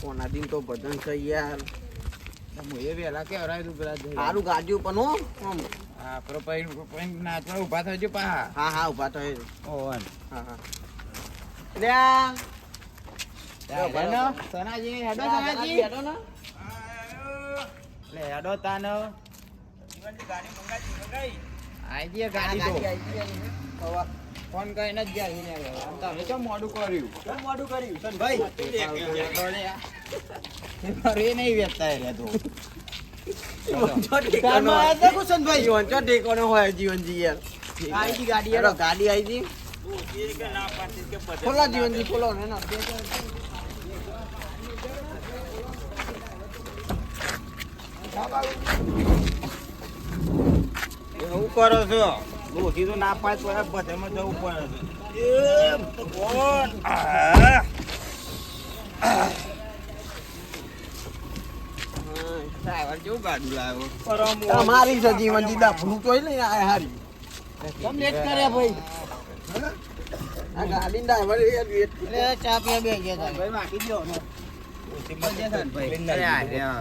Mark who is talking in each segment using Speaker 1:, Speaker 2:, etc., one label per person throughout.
Speaker 1: કોના દિન તો ભજન છે યાર.
Speaker 2: હું એ વહેલા કેવરાય તું પેલા જઈ.
Speaker 1: સારું ગાડી પણ હો આમ.
Speaker 2: હા પ્રોપાઈન પ્રોપાઈન નાચવા ઊભા થજો પા
Speaker 1: હા હા ઊભા તો
Speaker 2: ઓવન
Speaker 1: હા હા. લ્યા.
Speaker 2: હેડો સનાજી હેડો સનાજી.
Speaker 1: બેઠો ને
Speaker 2: લે હેડો તાનો. આઈ જઈએ ગાડી તો. ફોન કરીને જ હવે. આમ તમે કેમ મોડું કર્યું?
Speaker 1: કેમ મોડું કર્યું? સનભાઈ
Speaker 2: મારે એ નહીં વેચતા એટલે તો. એવું કરો છો? ડોસી તો ના પાડ તો બધામાં જવું પડે છે. એ ભગવાન.
Speaker 1: ગાડી તમારી છે જીવન ડફલું તોય લઈને આયા હારી.
Speaker 2: કેમ લેટ કર્યા ભાઈ.
Speaker 1: આ ગાડીનો ડ્રાઈવર એ.
Speaker 2: ચા પીવા બે ગયા ભાઈ ને અરે આ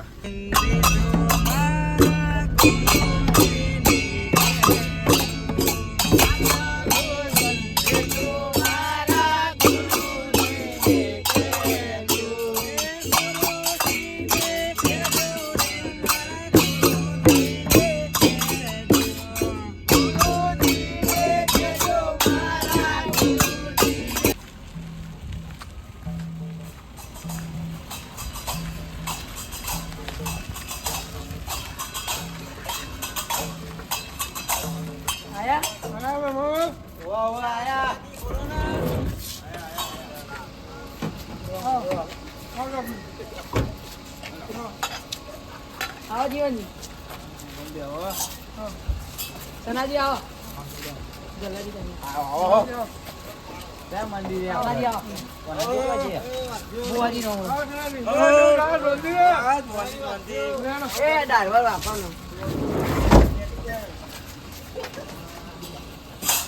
Speaker 3: નો
Speaker 1: એ ડ્રાઈવર આપવાનો.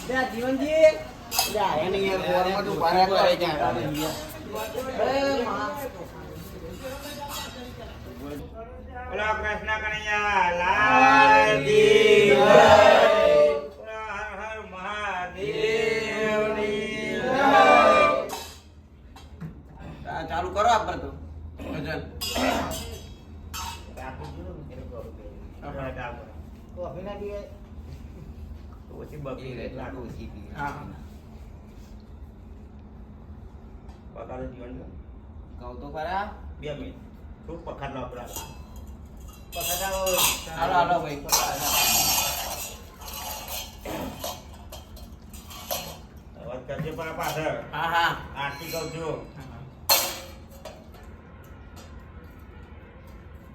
Speaker 1: લે, જીવનજી.
Speaker 2: બોલો કૃષ્ણ કનૈયા લાલ રહે, લાડુ ઓછી
Speaker 1: હા.
Speaker 2: પકાડો જીવન
Speaker 1: કહું તો ખરા
Speaker 2: બે મિનિટ. શું પખાડ લો આપણા
Speaker 1: હાલો હાલો ભાઈ
Speaker 2: અવાજ કરજો પણ પાછળ.
Speaker 1: હા હા.
Speaker 2: આરતી કહું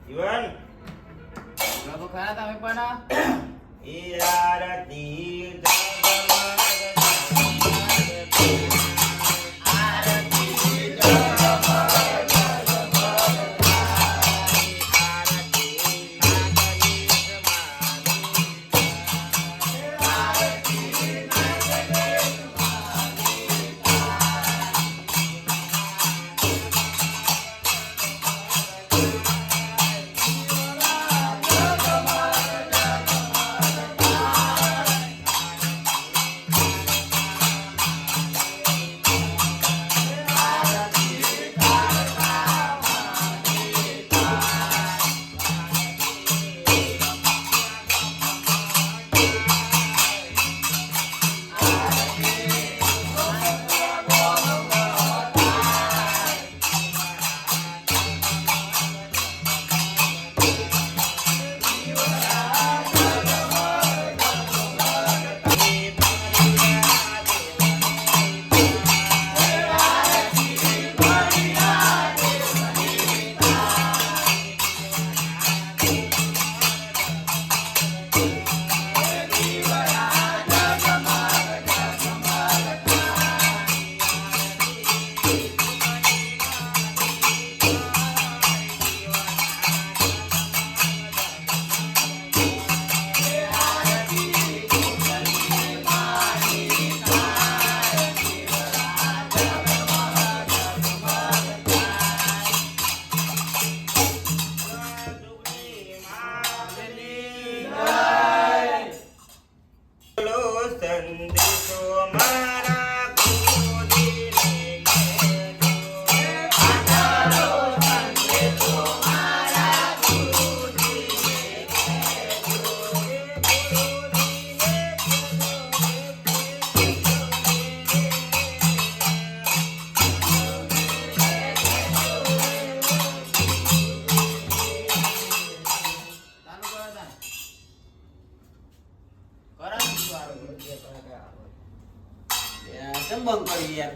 Speaker 2: જીવન?
Speaker 1: ખરા તમે પણ.
Speaker 2: ઈ આરતી
Speaker 1: યાર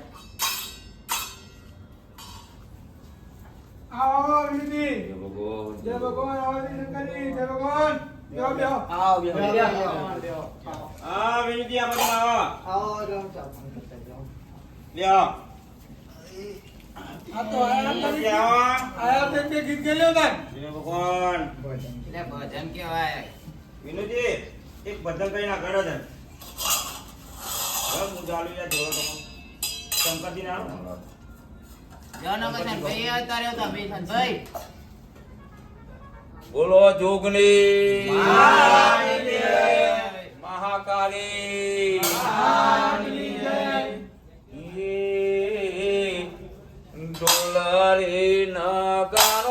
Speaker 4: આવો વિનંતી
Speaker 2: જય ભગવાન.
Speaker 4: જય ભગવાન આવો શંકરજી. જય ભગવાન. બેહો બેહો
Speaker 1: આવો બે
Speaker 2: હા વિનંતી આ બાજુ આવો.
Speaker 1: આવો રામ ચાલ
Speaker 2: લ્યો
Speaker 4: આ તો આયા
Speaker 2: વિનંતી.
Speaker 4: તમે
Speaker 2: આવો.
Speaker 4: આયા તે ગીત ગયેલો તાન
Speaker 2: જય ભગવાન.
Speaker 1: એટલે ભજન કેવાય
Speaker 2: વિનુજી એક ભજન કરીને આગળ જ હું ચાલુ યાર જોડો તમે શંકરજી ના
Speaker 5: બોલો જોગની. મહાકાલી ડોલરી નગારો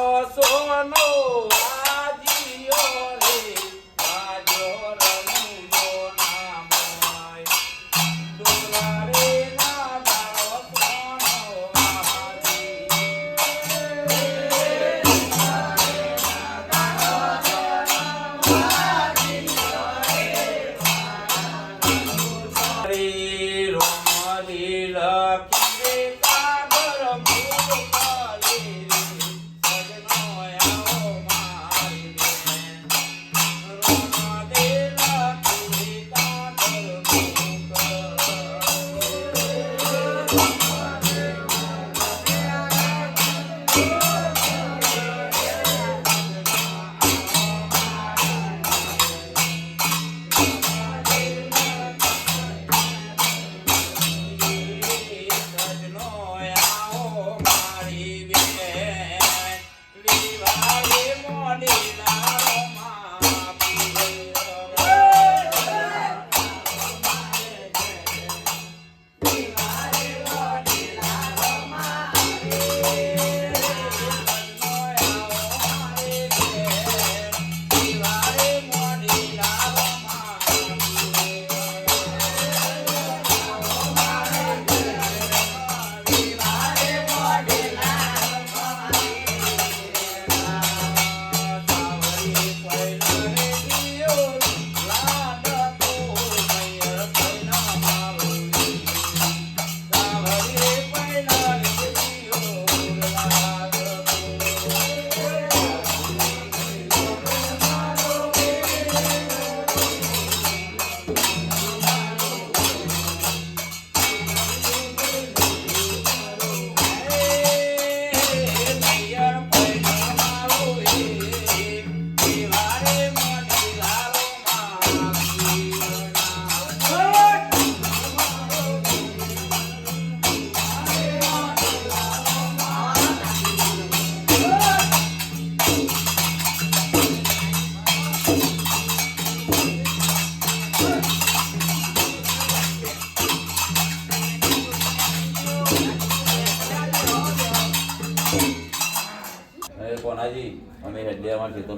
Speaker 5: તો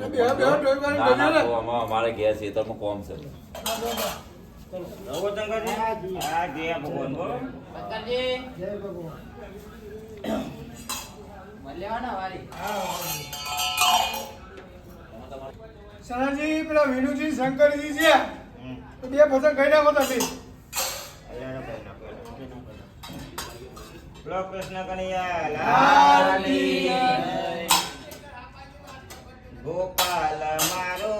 Speaker 5: અમારે ઘેર ખેતરમાં કોમ છે.
Speaker 4: સનાજી પેલા વિનુજી શંકરજી છે. બે ભજન કઈ નાખો તમે.
Speaker 2: અલ્યા ભાઈ ના કહો. બોલો કૃષ્ણ કનૈયા
Speaker 4: લાલ
Speaker 2: ગોપાલ મારો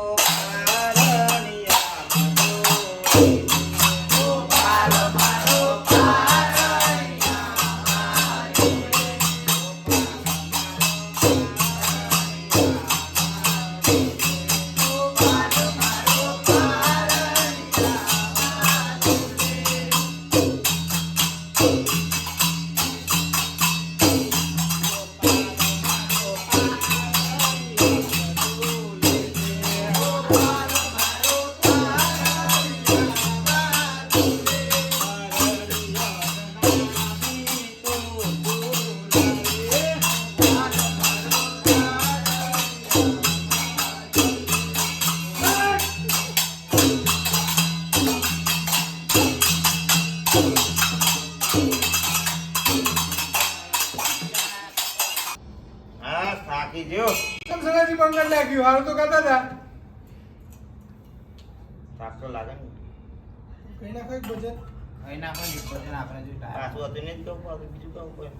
Speaker 2: થાક
Speaker 4: તો
Speaker 2: લાગે ને
Speaker 4: કઈ નાખો એક ભજન
Speaker 1: અહીં નાખો ને ભજન આપણે જો.
Speaker 2: પાછું હતું ને તો પાછું બીજું કહું કોઈ.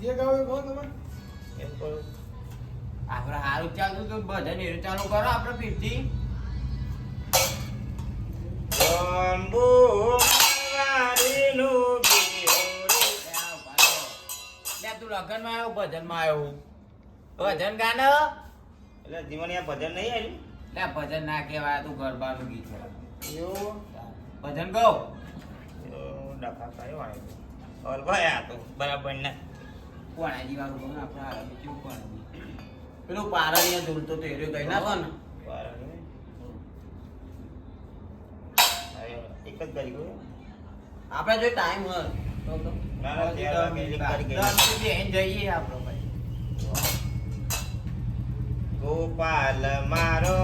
Speaker 4: જે ગાવ એ કહો તમે.
Speaker 2: એમ કહું.
Speaker 1: આપણે હારું ચાલતું તો ભજન એરું ચાલુ કરો આપણે પીરથી
Speaker 2: શંભુ
Speaker 1: વારીનું તું લગનમાં આવ્યો ભજનમાં આવ્યો? ભજન ગાનો?
Speaker 2: એટલે જીવન ભજન નહીં આવ્યું?
Speaker 1: લે ભજન ના કહેવાય તું ગરબાનું ગીત છે. ભજન ગાઓ
Speaker 2: એવું ડખા કયો આવ્યો હલભાઈ આ તો બરાબર ને
Speaker 1: કોણાજી વાળું કહું ને આપણે હારા બીજું કોણાજી પેલું પારણીય ઝૂલતો તો એર્યો કઈ ના.
Speaker 2: હવે એક જ કરી ગયો
Speaker 1: આપણે જો ટાઈમ હોય તો તો
Speaker 2: ના, ના, ચાર વાગે એક કરી ગઈ.
Speaker 1: દસ સુધી અહીં જઈએ આપણે ભાઈ
Speaker 2: ગોપાલ મારો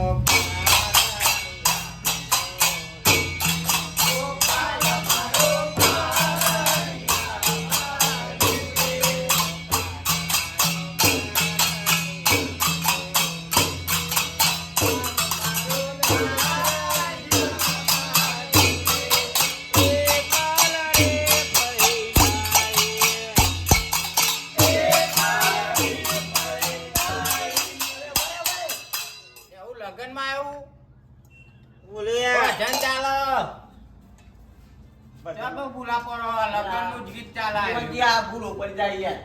Speaker 1: ચાલો ભૂલા પડો લગનનું જ ગીત ચાલે
Speaker 6: પછી આ ભૂલો પડી જાય યાર.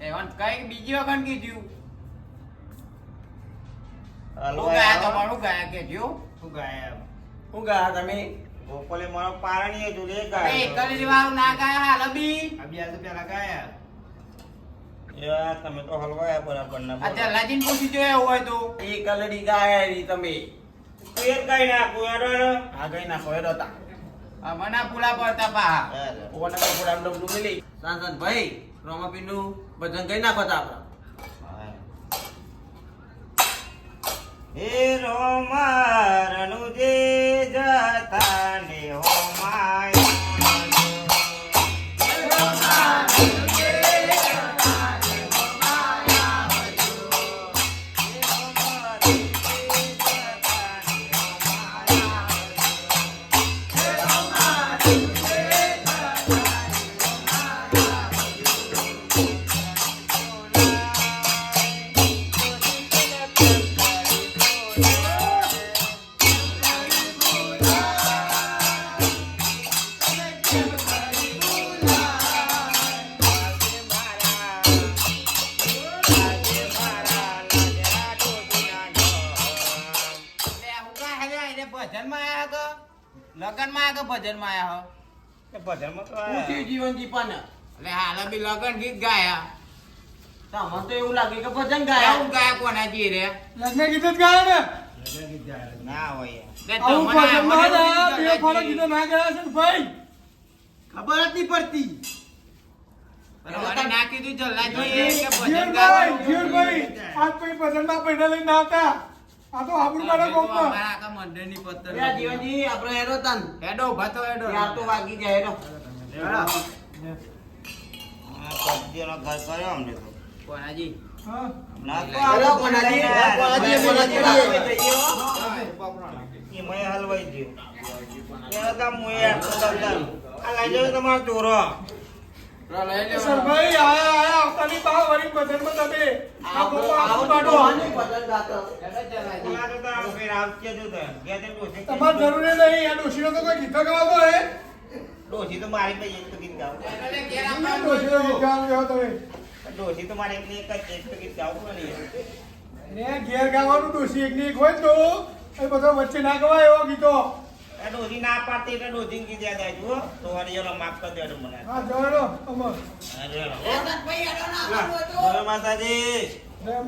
Speaker 1: એવન કઈ બીજી વખત કીધું
Speaker 2: હલવો
Speaker 1: શું ગાયા તમારું ગાયા કે જો શું ગાયા એમ?
Speaker 6: ગયા તમે?
Speaker 2: ગોપાલે મારો પારણીય જોડે
Speaker 1: અરે
Speaker 2: ગાયો.
Speaker 1: એકલી વાળું ના ગાયા હાલ
Speaker 6: પેલા ગયા.
Speaker 2: યાર, તમે તો હલવાયા બરાબર. ના બોલો.
Speaker 1: લાજીન પૂછી જો હોય તો.
Speaker 6: એ કલડી ગયા રી તમે.
Speaker 2: જ ગાઈ નાખું.
Speaker 6: આ કઈ નાખો એ હતા
Speaker 1: મને પુલા પડતા પા.
Speaker 6: ઓને તો ફોડામ ડબલું મિલી. સાંસદ ભાઈ રોમા નું ભજન કઈ નાખો તા આપણા
Speaker 2: હે. રોમારનું જે જતાને હોમાય
Speaker 1: હેલે માં ભજનમાં આયા કે લગનમાં આયા કે ભજનમાં આયા હો?
Speaker 2: ભજનમાં તો
Speaker 6: પૂછ્યું જીવન જીપાને
Speaker 1: એટલે હાલ બી લગન ગીત ગાયા.
Speaker 6: તમને તો એવું લાગે કે ભજન ગાયા.
Speaker 1: કેવું ગાયા કોનાજી રે?
Speaker 4: લગ્ન ગીત જ ગાયા ને?
Speaker 2: ના હોય.
Speaker 4: આવું ના બે
Speaker 1: કીધું
Speaker 4: ગીતો ના ગયા છે ભાઈ?
Speaker 6: ખબર જ નહીં પડતી.
Speaker 1: ના કીધું જલ્લાજી કે ભજન
Speaker 4: ગાવા આજ પછી ભજનમાં પૈસા લઈને ના આવતા. આ તો
Speaker 1: અમે
Speaker 4: કાઢો
Speaker 1: તો
Speaker 4: કોકમાં
Speaker 1: અમારા આખા મંડળની પત્તર
Speaker 6: યા જીવનજી આપણો હેરો તન.
Speaker 1: હેડો ભાતો થો હેડો
Speaker 6: ત્યાં તો વાગી જાય હેરો
Speaker 2: આ પદ્યોનો ઘર કર્યો અમને તો
Speaker 1: કોનાજી?
Speaker 4: હા.
Speaker 2: ના તો આવો
Speaker 6: કોનાજી. કોનાજી જઈએ હો.
Speaker 2: એમાંય હલવાઈ ગયો. યાર, તો આટલો દલદલ. આ લઈ જાઓ તમારો ચોરો.
Speaker 4: સરભાઈ આયા આયા આવતાની બહાર વળી ભજનમાં તમે આ
Speaker 6: આવો આવો
Speaker 4: કાઢો
Speaker 6: તો ભજન ગાતો
Speaker 2: આ તો તારા ફેર આવશે તો. ઘેર તે ડોશી
Speaker 4: તમારે જરૂરી નહીં આ ડોશીનો તો કોઈ ગીતો ગાવતો હે?
Speaker 2: ડોશી તો મારી પાસે એક તો ગીત ગાવ
Speaker 4: ડોશીનો ગીત ગાવ તમે.
Speaker 2: ડોશી તો મારે એકની એક જ એક તો ગીત ગાવું ને
Speaker 4: ને ઘેર ગાવાનું ડોસી એક ની એક હોય તો એ બધા વચ્ચે ના ગવાય એવો ગીતો.
Speaker 2: ડોશી ના પાડતી એટલે ગીત યાદ આવ્યું હો. તો એનો માફ કરી દેજો મને.
Speaker 4: હા જવાનો અમર.
Speaker 2: જય માતાજી.
Speaker 4: જય